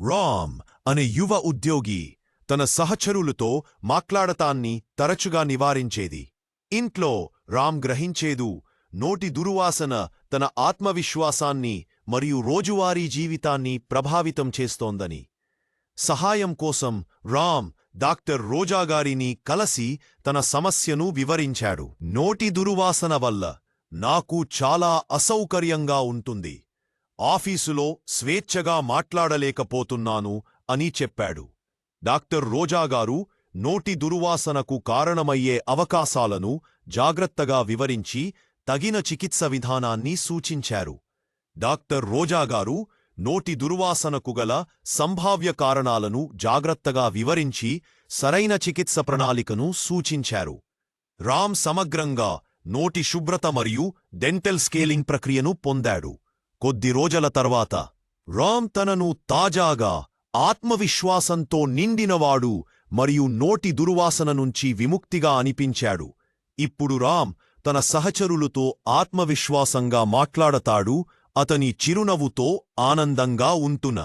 రామ్ అనే యువ ఉద్యోగి తన సహచరులతో మాట్లాడతాన్ని తరచుగా నివారించేది. ఇంట్లో రామ్ గ్రహించేదు నోటి దుర్వాసన తన ఆత్మవిశ్వాసాన్ని మరియు రోజువారీ జీవితాన్ని ప్రభావితం చేస్తోందని. సహాయం కోసం రామ్ డాక్టర్ రోజాగారిని కలసి తన సమస్యను వివరించాడు. నోటి దుర్వాసన వల్ల నాకు చాలా అసౌకర్యంగా ఉంటుంది. ఆఫీసులో స్వేచ్ఛగా మాట్లాడలేకపోతున్నాను అని చెప్పాడు. డాక్టర్ రోజాగారు నోటి దుర్వాసనకు కారణమయ్యే అవకాశాలను జాగ్రత్తగా వివరించి తగిన చికిత్స విధానాన్ని సూచించారు. డాక్టర్ రోజాగారు నోటి దుర్వాసనకు గల సంభావ్య కారణాలను జాగ్రత్తగా వివరించి సరైన చికిత్స ప్రణాళికను సూచించారు. రామ్ సమగ్రంగా నోటి శుభ్రత మరియు డెంటల్ స్కేలింగ్ ప్రక్రియను పొందాడు. కొద్ది రోజుల తర్వాత రామ్ తనను తాజాగా ఆత్మవిశ్వాసంతో నిండినవాడు మరియు నోటి దుర్వాసన నుంచి విముక్తిగా అనిపించాడు. ఇప్పుడు రామ్ తన సహచరులతో ఆత్మవిశ్వాసంగా మాట్లాడతాడు అతని చిరునవ్వుతో ఆనందంగా ఉంటున్న.